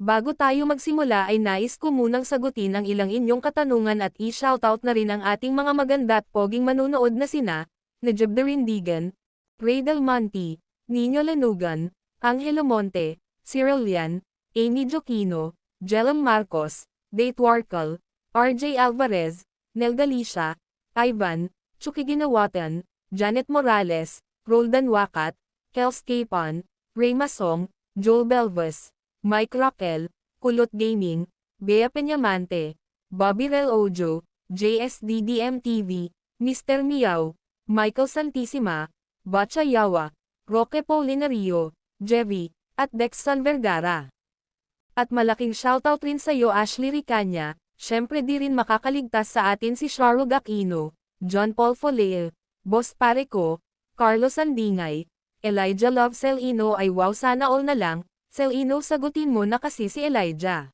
Bago tayo magsimula ay nais ko munang sagutin ang ilang inyong katanungan at i-shoutout na rin ang ating mga maganda at poging manunood na sina, Najib Darindigan, Ray Del Monte, Nino Lanugan, Angelo Monte, Cyril Lian, Amy Joquino, Jelem Marcos, Date Warkal, RJ Alvarez, Nel Galicia, Ivan, Chucky Ginawatan, Janet Morales, Roldan Wakat, Kels Capon, Ray Masong, Joel Belvis, Mike Raquel, Kulot Gaming, Bea Peñamante, Bobby Rel Ojo, JSDDM TV, Mr. Miao, Michael Santissima, Bacha Yawa, Roque Paulinario, Jevi, at Dexon Vergara. At malaking shoutout rin sa iyo Ashley Ricanya, syempre di rin makakaligtas sa atin si Sharog Aquino, John Paul Folea, Boss Pareco, Carlos Andingay, Elijah Love Celino ay wow sana all na lang, Celino sagutin mo na kasi si Elijah.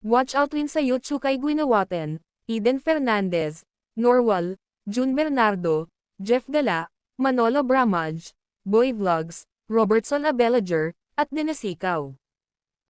Watch out rin sa YouTube kay Guinawaten, Eden Fernandez, Norwal, June Bernardo, Jeff Gala, Manolo Bramaj, Boy Vlogs, Robertson Abelager, at Dinasikaw.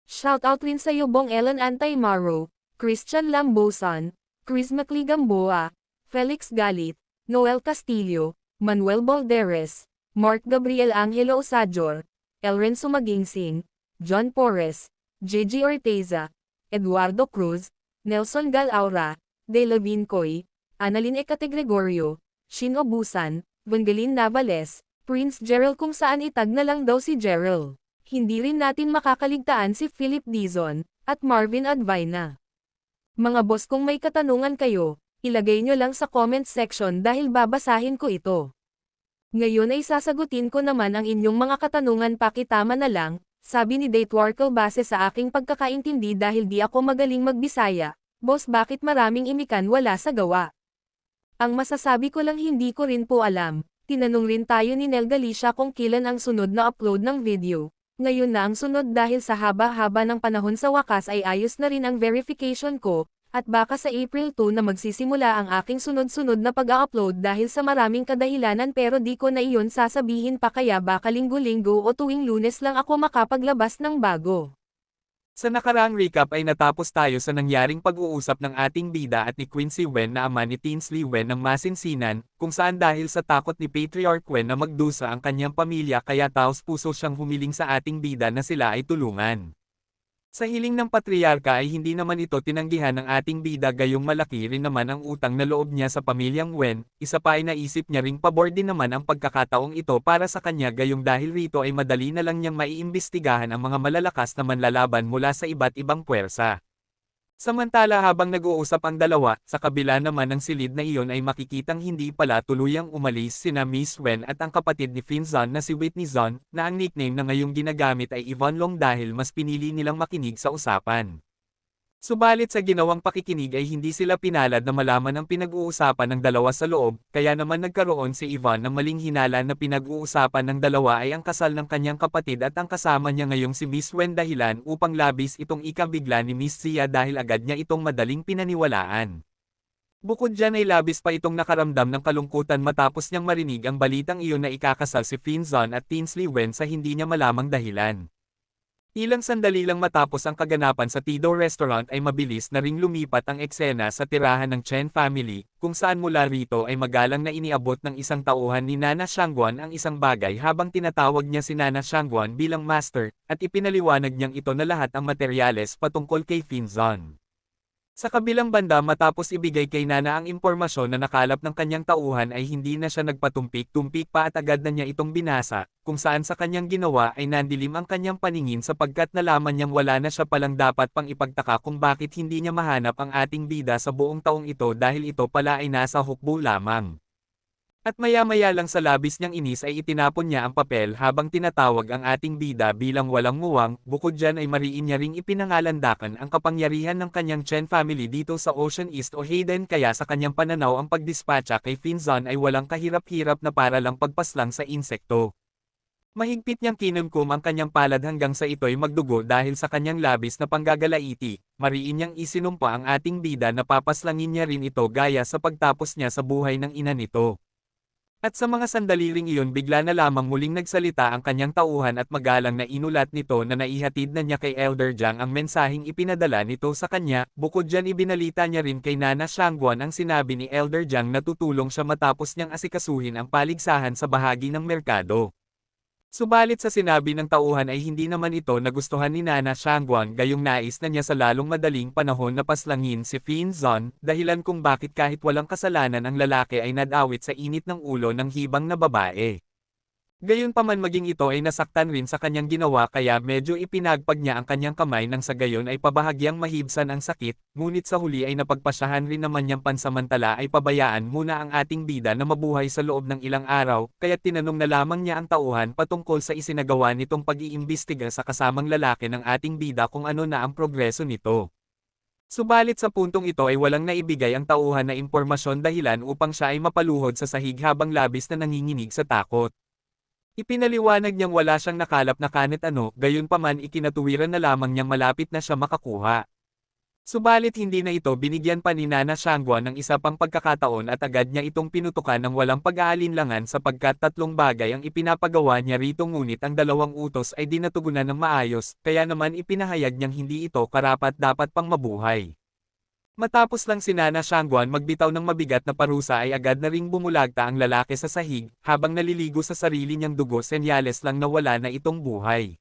Shoutout rin sa iyo Bong Ellen Antaymaro, Christian Lambosan, Chris Macligamboa, Felix Galit, Noel Castillo, Manuel Balderes, Mark Gabriel Angelo Osajor, Elren Sumagingsing, John Porres, JG Orteza, Eduardo Cruz, Nelson Galaura, De Lavincoy, Annalyn Ecate Gregorio, Shin Obusan, Vangeline Navales, Prince Gerald kung saan itag na lang daw si Gerald. Hindi rin natin makakaligtaan si Philip Dizon, at Marvin Advaina. Mga boss kung may katanungan kayo, ilagay nyo lang sa comment section dahil babasahin ko ito. Ngayon ay sasagutin ko naman ang inyong mga katanungan pakitama na lang, sabi ni Date Warkle base sa aking pagkakaintindi dahil di ako magaling magbisaya, boss bakit maraming imikan wala sa gawa. Ang masasabi ko lang hindi ko rin po alam, tinanong rin tayo ni Nel Galicia kung kailan ang sunod na upload ng video. Ngayon na ang sunod dahil sa haba-haba ng panahon sa wakas ay ayos na rin ang verification ko, at baka sa April 2 na magsisimula ang aking sunod-sunod na pag-upload dahil sa maraming kadahilanan pero di ko na iyon sasabihin pa kaya baka linggo-linggo o tuwing lunes lang ako makapaglabas ng bago. Sa nakaraang recap ay natapos tayo sa nangyaring pag-uusap ng ating bida at ni Quincy Wen na ama ni Tinsley Wen ng masinsinan, kung saan dahil sa takot ni Patriarch Wen na magdusa ang kanyang pamilya kaya taos puso siyang humiling sa ating bida na sila ay tulungan. Sa hiling ng patriarka ay hindi naman ito tinanggihan ng ating bida gayong malaki rin naman ang utang na loob niya sa pamilyang Wen, isa pa ay naisip niya ring pabor din naman ang pagkakataong ito para sa kanya gayong dahil rito ay madali na lang niyang maiimbestigahan ang mga malalakas na manlalaban mula sa iba't ibang puwersa. Samantala habang nag-uusap ang dalawa, sa kabila naman ng silid na iyon ay makikitang hindi pala tuluyang umalis sina Miss Wen at ang kapatid ni Finn Zon na si Whitney Zon, na ang nickname na ngayong ginagamit ay Yvonne Long dahil mas pinili nilang makinig sa usapan. Subalit sa ginawang pakikinig ay hindi sila pinalad na malaman ang pinag-uusapan ng dalawa sa loob, kaya naman nagkaroon si Ivan ng maling hinala na pinag-uusapan ng dalawa ay ang kasal ng kanyang kapatid at ang kasama niya ngayong si Miss Wen dahilan upang labis itong ikabigla ni Miss Zia dahil agad niya itong madaling pinaniwalaan. Bukod dyan ay labis pa itong nakaramdam ng kalungkutan matapos niyang marinig ang balitang iyon na ikakasal si Finzon at Tinsley Wen sa hindi niya malamang dahilan. Ilang sandali lang matapos ang kaganapan sa Tido Restaurant ay mabilis na ring lumipat ang eksena sa tirahan ng Chen family, kung saan mula rito ay magalang na iniabot ng isang tauhan ni Nana Shangguan ang isang bagay habang tinatawag niya si Nana Shangguan bilang master, at ipinaliwanag niyang ito na lahat ang materyales patungkol kay Finzon. Sa kabilang banda matapos ibigay kay Nana ang impormasyon na nakalap ng kanyang tauhan ay hindi na siya nagpatumpik-tumpik pa at agad na niya itong binasa, kung saan sa kanyang ginawa ay nandilim ang kanyang paningin sapagkat nalaman niyang wala na siya palang dapat pang ipagtaka kung bakit hindi niya mahanap ang ating bida sa buong taong ito dahil ito pala ay nasa hukbo lamang. At maya-maya lang sa labis niyang inis ay itinapon niya ang papel habang tinatawag ang ating bida bilang walang muwang, bukod dyan ay mariin niya ring ipinangalandakan ang kapangyarihan ng kanyang Chen family dito sa Ocean East o Hayden kaya sa kanyang pananaw ang pagdispatcha kay Finzon ay walang kahirap-hirap na para lang pagpaslang sa insekto. Mahigpit niyang kinumkum ang kanyang palad hanggang sa ito'y magdugo dahil sa kanyang labis na panggagalaiti, mariin niyang isinumpa ang ating bida na papaslangin niya rin ito gaya sa pagtapos niya sa buhay ng ina nito. At sa mga sandali ring iyon bigla na lamang muling nagsalita ang kanyang tauhan at magalang na inulat nito na naihatid na niya kay Elder Jiang ang mensaheng ipinadala nito sa kanya, bukod dyan ibinalita niya rin kay Nana Shangguan ang sinabi ni Elder Jiang na tutulong siya matapos niyang asikasuhin ang paligsahan sa bahagi ng merkado. Subalit sa sinabi ng tauhan ay hindi naman ito nagustuhan ni Nana Shangguan gayong nais na niya sa lalong madaling panahon na paslangin si Fin Zon, dahilan kung bakit kahit walang kasalanan ang lalaki ay nadawit sa init ng ulo ng hibang na babae. Gayunpaman maging ito ay nasaktan rin sa kanyang ginawa kaya medyo ipinagpag niya ang kanyang kamay nang sa gayon ay pabahagyang mahibsan ang sakit, ngunit sa huli ay napagpasyahan rin naman niyang pansamantala ay pabayaan muna ang ating bida na mabuhay sa loob ng ilang araw, kaya tinanong na lamang niya ang tauhan patungkol sa isinagawa nitong pag-iimbestiga sa kasamang lalaki ng ating bida kung ano na ang progreso nito. Subalit sa puntong ito ay walang naibigay ang tauhan na impormasyon dahilan upang siya ay mapaluhod sa sahig habang labis na nanginginig sa takot. Ipinaliwanag niyang wala siyang nakalap na kanet ano, gayon pa man ikinatuwiran na lamang niyang malapit na siya makakuha. Subalit hindi na ito binigyan pa ni Nana Shangguan ng isa pang pagkakataon at agad niya itong pinutukan ng walang pag-aalinlangan sapagkat tatlong bagay ang ipinapagawa niya rito ngunit ang dalawang utos ay dinatugunan ng maayos, kaya naman ipinahayag niyang hindi ito karapat dapat pang mabuhay. Matapos lang si Nana Shangguan magbitaw ng mabigat na parusa ay agad na ring bumulagta ang lalaki sa sahig, habang naliligo sa sarili niyang dugo senyales lang na wala na itong buhay.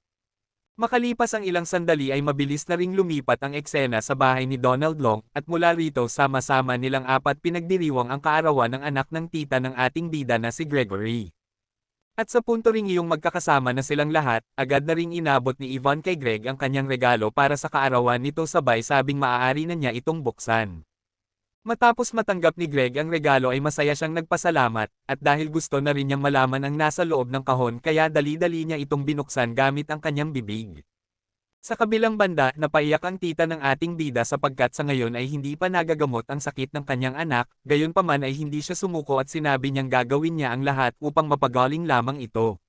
Makalipas ang ilang sandali ay mabilis na ring lumipat ang eksena sa bahay ni Donald Long, at mula rito sama-sama nilang apat pinagdiriwang ang kaarawan ng anak ng tita ng ating bida na si Gregory. At sa punto ring iyong magkakasama na silang lahat, agad na ring inabot ni Ivan kay Greg ang kanyang regalo para sa kaarawan nito sabay sabing maaari na niya itong buksan. Matapos matanggap ni Greg ang regalo ay masaya siyang nagpasalamat, at dahil gusto na rin niyang malaman ang nasa loob ng kahon kaya dali-dali niya itong binuksan gamit ang kanyang bibig. Sa kabilang banda, napaiyak ang tita ng ating bida sapagkat sa ngayon ay hindi pa nagagamot ang sakit ng kanyang anak, gayon pa man ay hindi siya sumuko at sinabi niyang gagawin niya ang lahat upang mapagaling lamang ito.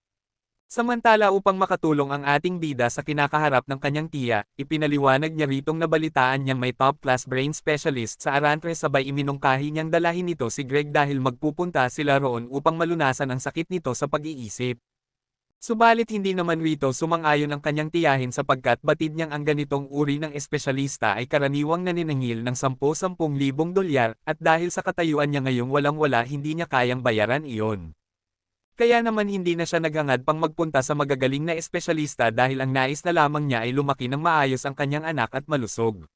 Samantala upang makatulong ang ating bida sa kinakaharap ng kanyang tiya, ipinaliwanag niya ritong nabalitaan niyang may top-class brain specialist sa Arantre sabay iminungkahi niyang dalahin nito si Greg dahil magpupunta sila roon upang malunasan ang sakit nito sa pag-iisip. Subalit hindi naman rito sumang-ayon ang kanyang tiyahin sapagkat batid niyang ang ganitong uri ng espesyalista ay karaniwang naninangil ng 10-10 libong dolyar, at dahil sa katayuan niya ngayong walang-wala hindi niya kayang bayaran iyon. Kaya naman hindi na siya naghangad pang magpunta sa magagaling na espesyalista dahil ang nais na lamang niya ay lumaki ng maayos ang kanyang anak at malusog.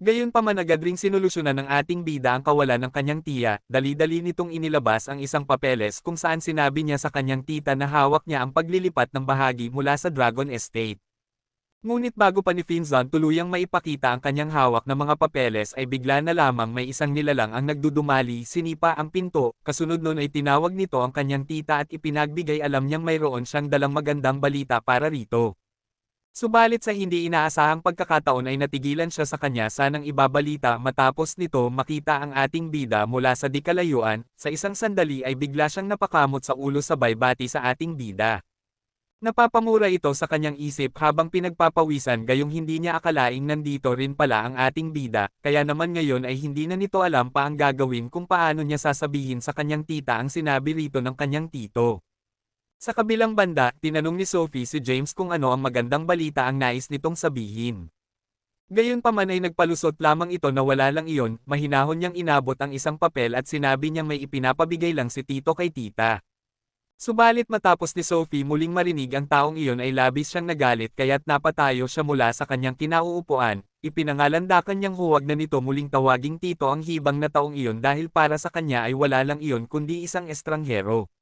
Gayon pa man agad ring sinolusyonan ng ating bida ang kawalan ng kanyang tiya, dali-dali nitong inilabas ang isang papeles kung saan sinabi niya sa kanyang tita na hawak niya ang paglilipat ng bahagi mula sa Dragon Estate. Ngunit bago pa ni Finzon tuluyang maipakita ang kanyang hawak na mga papeles ay bigla na lamang may isang nilalang ang nagdudumali sinipa ang pinto, kasunod nun ay tinawag nito ang kanyang tita at ipinagbigay alam niyang mayroon siyang dalang magandang balita para rito. Subalit sa hindi inaasahang pagkakataon ay natigilan siya sa kanya sanang ibabalita matapos nito makita ang ating bida mula sa dikalayuan, sa isang sandali ay bigla siyang napakamot sa ulo sabay bati sa ating bida. Napapamura ito sa kanyang isip habang pinagpapawisan gayong hindi niya akalaing nandito rin pala ang ating bida, kaya naman ngayon ay hindi na nito alam pa ang gagawin kung paano niya sasabihin sa kanyang tita ang sinabi rito ng kanyang tito. Sa kabilang banda, tinanong ni Sophie si James kung ano ang magandang balita ang nais nitong sabihin. Gayon pa man ay nagpalusot lamang ito na wala lang iyon, mahinahon niyang inabot ang isang papel at sinabi niyang may ipinapabigay lang si tito kay tita. Subalit matapos ni Sophie muling marinig ang taong iyon ay labis siyang nagalit kaya't napatayo siya mula sa kanyang kinauupuan, ipinangalandakan niyang huwag na nito muling tawaging tito ang hibang na taong iyon dahil para sa kanya ay wala lang iyon kundi isang estranghero.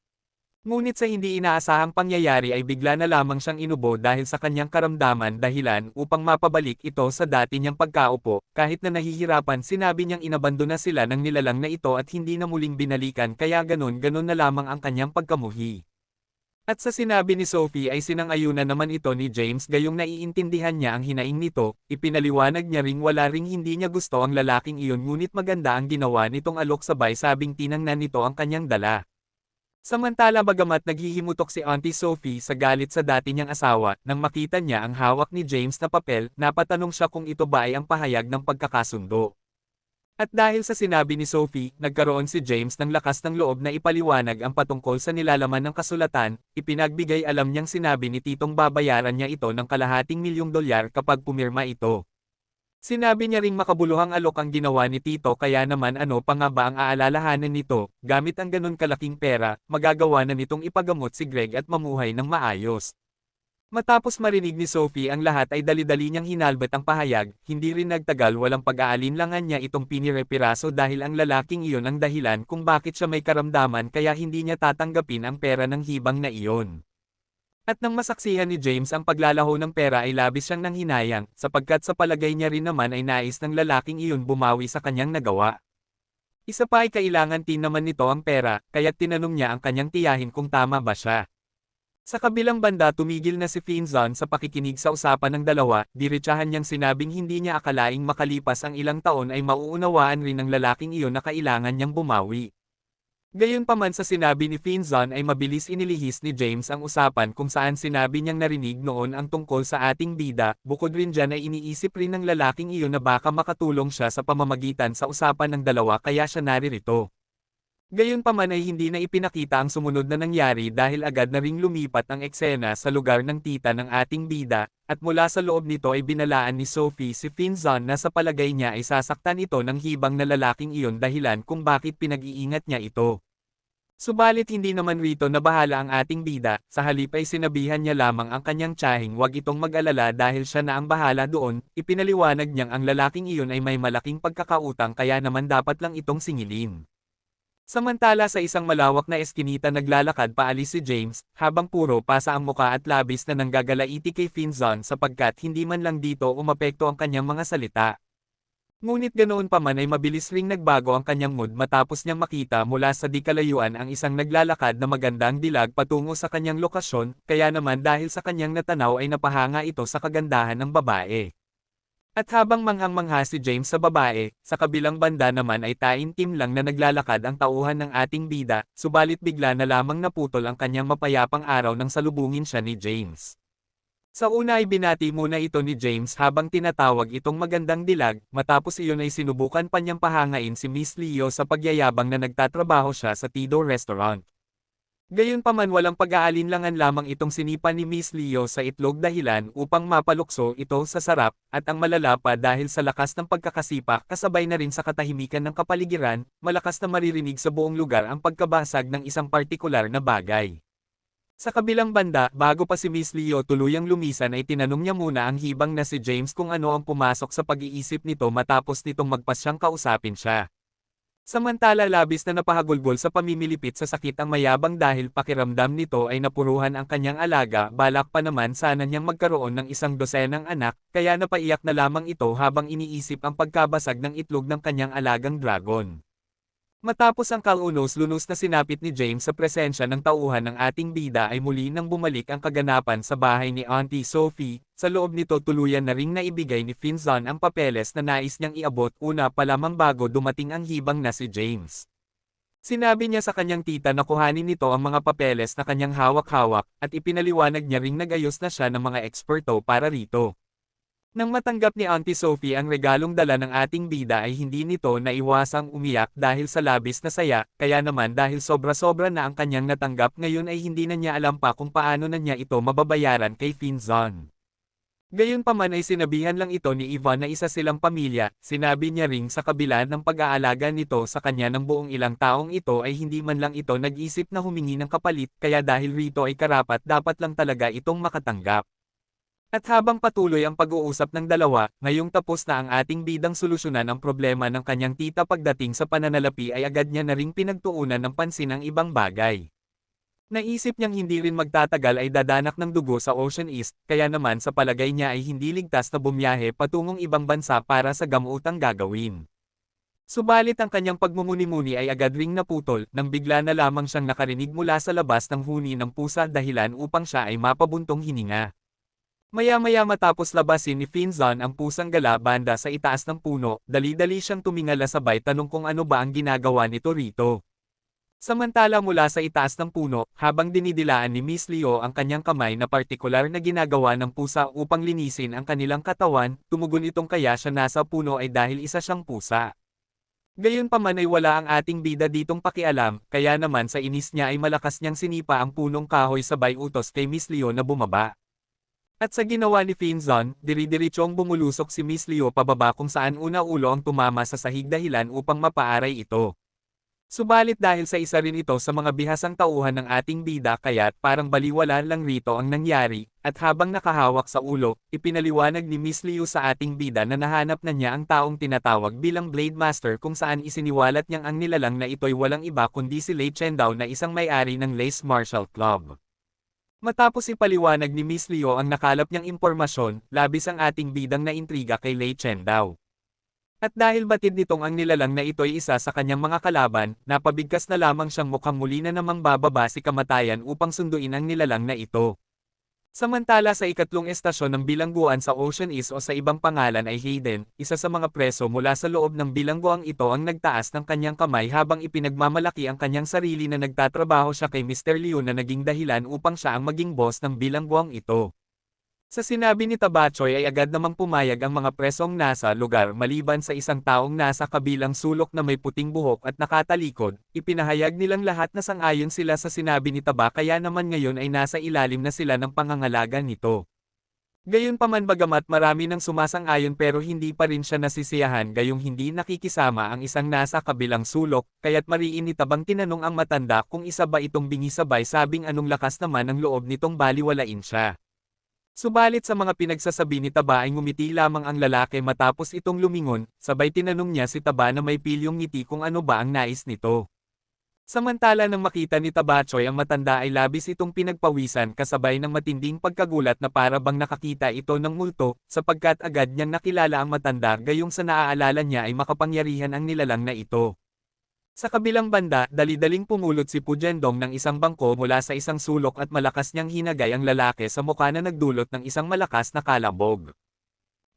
Ngunit sa hindi inaasahang pangyayari ay bigla na lamang siyang inubo dahil sa kanyang karamdaman dahilan upang mapabalik ito sa dati niyang pagkaupo, kahit na nahihirapan sinabi niyang inabandona sila ng nilalang na ito at hindi na muling binalikan kaya ganon na lamang ang kanyang pagkamuhi. At sa sinabi ni Sophie ay sinangayunan naman ito ni James gayong naiintindihan niya ang hinaing nito, ipinaliwanag niya ring wala ring hindi niya gusto ang lalaking iyon ngunit maganda ang ginawa nitong alok sabay sabing tinangnan nito ang kanyang dala. Samantala bagamat naghihimutok si Auntie Sophie sa galit sa dati niyang asawa, nang makita niya ang hawak ni James na papel, napatanong siya kung ito ba ay ang pahayag ng pagkakasundo. At dahil sa sinabi ni Sophie, nagkaroon si James ng lakas ng loob na ipaliwanag ang patungkol sa nilalaman ng kasulatan, ipinagbigay alam niyang sinabi ni Titong babayaran niya ito ng kalahating milyong dolyar kapag pumirma ito. Sinabi niya ring makabuluhang alok ang ginawa ni Tito kaya naman ano pa nga ba ang aalalahanan nito, gamit ang ganun kalaking pera, magagawa na nitong ipagamot si Greg at mamuhay ng maayos. Matapos marinig ni Sophie ang lahat ay dali-dali niyang hinalbat ang pahayag, hindi rin nagtagal walang pag-aalinlangan niya itong pinirepiraso dahil ang lalaking iyon ang dahilan kung bakit siya may karamdaman kaya hindi niya tatanggapin ang pera ng hibang na iyon. At nang masaksihan ni James ang paglalaho ng pera ay labis siyang nanghinayang, sapagkat sa palagay niya rin naman ay nais ng lalaking iyon bumawi sa kanyang nagawa. Isa pa ay kailangan din naman nito ang pera, kaya't tinanong niya ang kanyang tiyahin kung tama ba siya. Sa kabilang banda tumigil na si Finzon sa pakikinig sa usapan ng dalawa, diretsahan niyang sinabing hindi niya akalaing makalipas ang ilang taon ay mauunawaan rin ng lalaking iyon na kailangan niyang bumawi. Gayunpaman sa sinabi ni Finzon ay mabilis inilihis ni James ang usapan kung saan sinabi niyang narinig noon ang tungkol sa ating bida, bukod rin dyan ay iniisip rin ng lalaking iyon na baka makatulong siya sa pamamagitan sa usapan ng dalawa kaya siya naririto. Gayunpaman ay hindi na ipinakita ang sumunod na nangyari dahil agad na ring lumipat ang eksena sa lugar ng tita ng ating bida, at mula sa loob nito ay binalaan ni Sophie si Finzon na sa palagay niya ay sasaktan ito ng hibang na lalaking iyon dahilan kung bakit pinag-iingat niya ito. Subalit hindi naman rito na bahala ang ating bida, sa halip ay sinabihan niya lamang ang kanyang tiyahing wag itong mag-alala dahil siya na ang bahala doon, ipinaliwanag niyang ang lalaking iyon ay may malaking pagkakautang kaya naman dapat lang itong singilin. Samantala sa isang malawak na eskinita naglalakad paalis si James, habang puro pasa ang muka at labis na nanggagalaiti kay Finzon sapagkat hindi man lang dito umapekto ang kanyang mga salita. Ngunit ganoon pa man ay mabilis ring nagbago ang kanyang mood matapos niyang makita mula sa di kalayuan ang isang naglalakad na magandang dilag patungo sa kanyang lokasyon, kaya naman dahil sa kanyang natanaw ay napahanga ito sa kagandahan ng babae. At habang manghang-mangha si James sa babae, sa kabilang banda naman ay taintim lang na naglalakad ang tauhan ng ating bida, subalit bigla na lamang naputol ang kanyang mapayapang araw nang salubungin siya ni James. Sa una ay binati muna ito ni James habang tinatawag itong magandang dilag, matapos iyon ay sinubukan pa niyang pahangain si Miss Leo sa pagyayabang na nagtatrabaho siya sa Tido Restaurant. Gayunpaman walang pag-aalinlangan lamang itong sinipa ni Miss Leo sa itlog dahilan upang mapalukso ito sa sarap, at ang malala pa dahil sa lakas ng pagkakasipa kasabay na rin sa katahimikan ng kapaligiran, malakas na maririnig sa buong lugar ang pagkabasag ng isang partikular na bagay. Sa kabilang banda, bago pa si Miss Leo tuluyang lumisan ay tinanong niya muna ang hibang na si James kung ano ang pumasok sa pag-iisip nito matapos nitong magpasyang kausapin siya. Samantala labis na napahagulgol sa pamimilipit sa sakit ang mayabang dahil pakiramdam nito ay napuruhan ang kanyang alaga, balak pa naman sana niyang magkaroon ng isang dosenang anak, kaya napaiyak na lamang ito habang iniisip ang pagkabasag ng itlog ng kanyang alagang dragon. Matapos ang kalunos-lunos na sinapit ni James sa presensya ng tauhan ng ating bida ay muli nang bumalik ang kaganapan sa bahay ni Auntie Sophie, sa loob nito tuluyan na ring naibigay ni Finzon ang papeles na nais niyang iabot una pa lamang bago dumating ang hibang na si James. Sinabi niya sa kanyang tita na kuhanin nito ang mga papeles na kanyang hawak-hawak, at ipinaliwanag niya ring nagayos na siya ng mga eksperto para rito. Nang matanggap ni Auntie Sophie ang regalong dala ng ating bida ay hindi nito naiwasang umiyak dahil sa labis na saya, kaya naman dahil sobra-sobra na ang kanyang natanggap ngayon ay hindi na niya alam pa kung paano na niya ito mababayaran kay Finzon. Gayunpaman ay sinabihan lang ito ni Ivan na isa silang pamilya, sinabi niya ring sa kabila ng pag-aalaga nito sa kanya ng buong ilang taong ito ay hindi man lang ito nag-isip na humingi ng kapalit kaya dahil rito ay karapat dapat lang talaga itong makatanggap. At habang patuloy ang pag-uusap ng dalawa, ngayong tapos na ang ating bidang solusyonan ang problema ng kanyang tita pagdating sa pananalapi ay agad niya na ring pinagtuunan ng pansin ang ibang bagay. Naisip niyang hindi rin magtatagal ay dadanak ng dugo sa Ocean East, kaya naman sa palagay niya ay hindi ligtas na bumiyahe patungong ibang bansa para sa gamutang gagawin. Subalit ang kanyang pagmumuni-muni ay agad ring naputol, nang bigla na lamang siyang nakarinig mula sa labas ng huni ng pusa dahilan upang siya ay mapabuntong hininga. Maya-maya matapos labasin ni Finzon ang pusang gala banda sa itaas ng puno, dali-dali siyang tumingala sabay tanong kung ano ba ang ginagawa nito rito. Samantala mula sa itaas ng puno, habang dinidilaan ni Miss Leo ang kanyang kamay na partikular na ginagawa ng pusa upang linisin ang kanilang katawan, tumugon itong kaya siya nasa puno ay dahil isa siyang pusa. Gayunpaman ay wala ang ating bida ditong pakialam, kaya naman sa inis niya ay malakas niyang sinipa ang punong kahoy sabay utos kay Miss Leo na bumaba. At sa ginawa ni Finzon, diri-diritsong bumulusok si Miss Leo pababa kung saan una ulo ang tumama sa sahig dahilan upang mapaaray ito. Subalit dahil sa isa rin ito sa mga bihasang tauhan ng ating bida kaya't parang baliwala lang rito ang nangyari, at habang nakahawak sa ulo, ipinaliwanag ni Miss Liu sa ating bida na nahanap na niya ang taong tinatawag bilang Blade Master kung saan isiniwalat niyang ang nilalang na ito'y walang iba kundi si Lei Chendao na isang may-ari ng Lace Martial Club. Matapos ipaliwanag ni Miss Liu ang nakalap niyang impormasyon, labis ang ating bidang na intriga kay Lei Chendao. At dahil batid nitong ang nilalang na ito'y isa sa kanyang mga kalaban, napabigkas na lamang siyang mukhang muli na namang bababa si kamatayan upang sunduin ang nilalang na ito. Samantala sa ikatlong estasyon ng bilangguan sa Ocean East o sa ibang pangalan ay Hayden, isa sa mga preso mula sa loob ng bilangguang ito ang nagtaas ng kanyang kamay habang ipinagmamalaki ang kanyang sarili na nagtatrabaho siya kay Mr. Liu na naging dahilan upang siya ang maging boss ng bilangguang ito. Sa sinabi ni Tabachoy ay agad namang pumayag ang mga presong nasa lugar maliban sa isang taong nasa kabilang sulok na may puting buhok at nakatalikod, ipinahayag nilang lahat na sangayon sila sa sinabi ni Taba kaya naman ngayon ay nasa ilalim na sila ng pangangalaga nito. Gayunpaman bagamat marami ng sumasang-ayon pero hindi pa rin siya nasisiyahan gayong hindi nakikisama ang isang nasa kabilang sulok, kaya't mariin ni Tabang tinanong ang matanda kung isa ba itong bingi sabay sabing anong lakas naman ang loob nitong baliwalain siya. Subalit sa mga pinagsasabi ni Taba ay ngumiti lamang ang lalaki matapos itong lumingon, sabay tinanong niya si Taba na may pilyong ngiti kung ano ba ang nais nito. Samantala nang makita ni Tabachoy ang matanda ay labis itong pinagpawisan kasabay ng matinding pagkagulat na para bang nakakita ito ng multo, sapagkat agad niyang nakilala ang matanda gayong sa naaalala niya ay makapangyarihan ang nilalang na ito. Sa kabilang banda, dali-daling pumulot si Pujendong ng isang bangko mula sa isang sulok at malakas niyang hinagay ang lalaki sa mukha na nagdulot ng isang malakas na kalabog.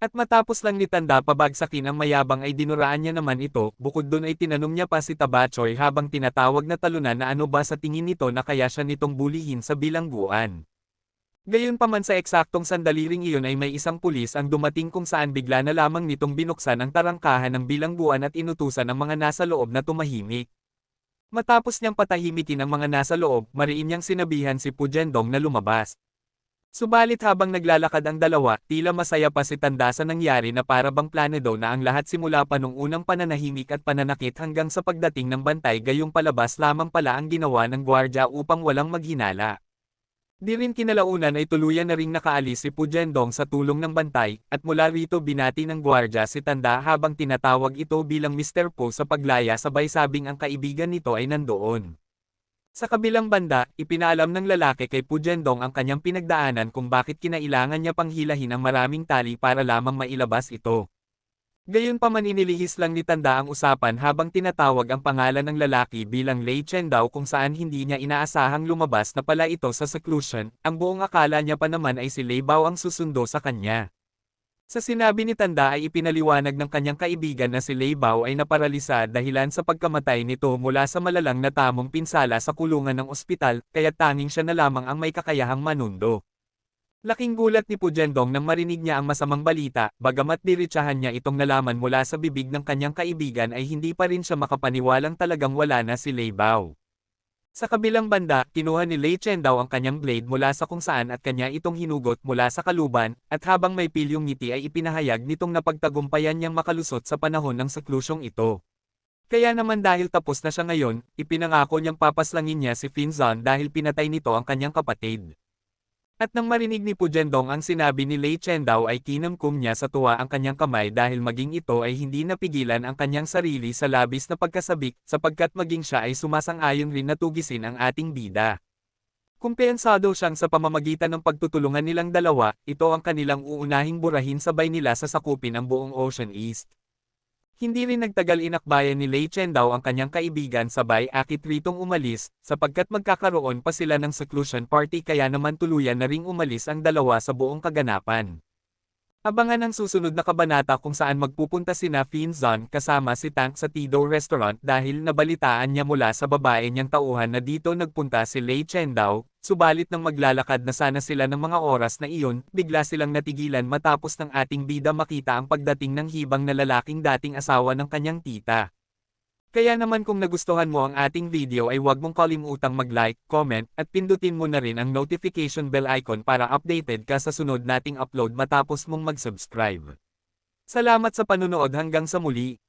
At matapos lang ni Tanda pabagsakin ang mayabang ay dinuraan niya naman ito, bukod doon ay tinanong niya pa si Tabachoy habang tinatawag na talunan na ano ba sa tingin nito na kaya siya nitong bulihin sa bilangguan. Gayunpaman sa eksaktong sandali ring iyon ay may isang pulis ang dumating kung saan bigla na lamang nitong binuksan ang tarangkahan ng bilangguan at inutusan ang mga nasa loob na tumahimik. Matapos niyang patahimikin ang mga nasa loob, mariin niyang sinabihan si Pujendong na lumabas. Subalit habang naglalakad ang dalawa, tila masaya pa si Tanda sa nangyari na para bang planedo na ang lahat simula pa nung unang pananahimik at pananakit hanggang sa pagdating ng bantay gayong palabas lamang pala ang ginawa ng gwardya upang walang maghinala. Di rin kinalaunan ay tuluyan na ring nakaalis si Pujendong sa tulong ng bantay, at mula rito binati ng gwardya si Tanda habang tinatawag ito bilang Mr. Po sa paglaya sabay sabing ang kaibigan nito ay nandoon. Sa kabilang banda, ipinaalam ng lalaki kay Pujendong ang kanyang pinagdaanan kung bakit kinailangan niya pang hilahin ang maraming tali para lamang mailabas ito. Gayunpaman inilihis lang ni Tanda ang usapan habang tinatawag ang pangalan ng lalaki bilang Lei Chendao kung saan hindi niya inaasahang lumabas na pala ito sa seclusion, ang buong akala niya pa naman ay si Lei Bao ang susundo sa kanya. Sa sinabi ni Tanda ay ipinaliwanag ng kanyang kaibigan na si Lei Bao ay naparalisa dahilan sa pagkamatay nito mula sa malalang na tamong pinsala sa kulungan ng ospital, kaya tanging siya na lamang ang may kakayahang manundo. Laking gulat ni Pujendong nang marinig niya ang masamang balita, bagamat diritsahan niya itong nalaman mula sa bibig ng kanyang kaibigan ay hindi pa rin siya makapaniwalang talagang wala na si Lei Bao. Sa kabilang banda, kinuha ni Lei Chendao ang kanyang blade mula sa kung saan at kanya itong hinugot mula sa kaluban, at habang may pilyong ngiti ay ipinahayag nitong napagtagumpayan niyang makalusot sa panahon ng seklusyong ito. Kaya naman dahil tapos na siya ngayon, ipinangako niyang papaslangin niya si Finzon dahil pinatay nito ang kanyang kapatid. At nang marinig ni Pujendong ang sinabi ni Lei Chendao ay kinamkum niya sa tuwa ang kanyang kamay dahil maging ito ay hindi napigilan ang kanyang sarili sa labis na pagkasabik sapagkat maging siya ay sumasang-ayon rin na tugisin ang ating bida. Kumpensado siyang sa pamamagitan ng pagtutulungan nilang dalawa, ito ang kanilang uunahing burahin sabay nila sa sakupin ang buong Ocean East. Hindi rin nagtagal inakbayan ni Lei Chendao ang kanyang kaibigan sabay akit ritong umalis, sapagkat magkakaroon pa sila ng seclusion party kaya naman tuluyan na ring umalis ang dalawa sa buong kaganapan. Abangan ang susunod na kabanata kung saan magpupunta sina Finzon kasama si Tank sa Tido Restaurant dahil nabalitaan niya mula sa babae niyang tauhan na dito nagpunta si Lei Chendao, subalit nang maglalakad na sana sila ng mga oras na iyon, bigla silang natigilan matapos ng ating bida makita ang pagdating ng hibang na lalaking dating asawa ng kanyang tita. Kaya naman kung nagustuhan mo ang ating video ay huwag mong kalimutang mag-like, comment, at pindutin mo na rin ang notification bell icon para updated ka sa sunod nating upload matapos mong mag-subscribe. Salamat sa panunood hanggang sa muli.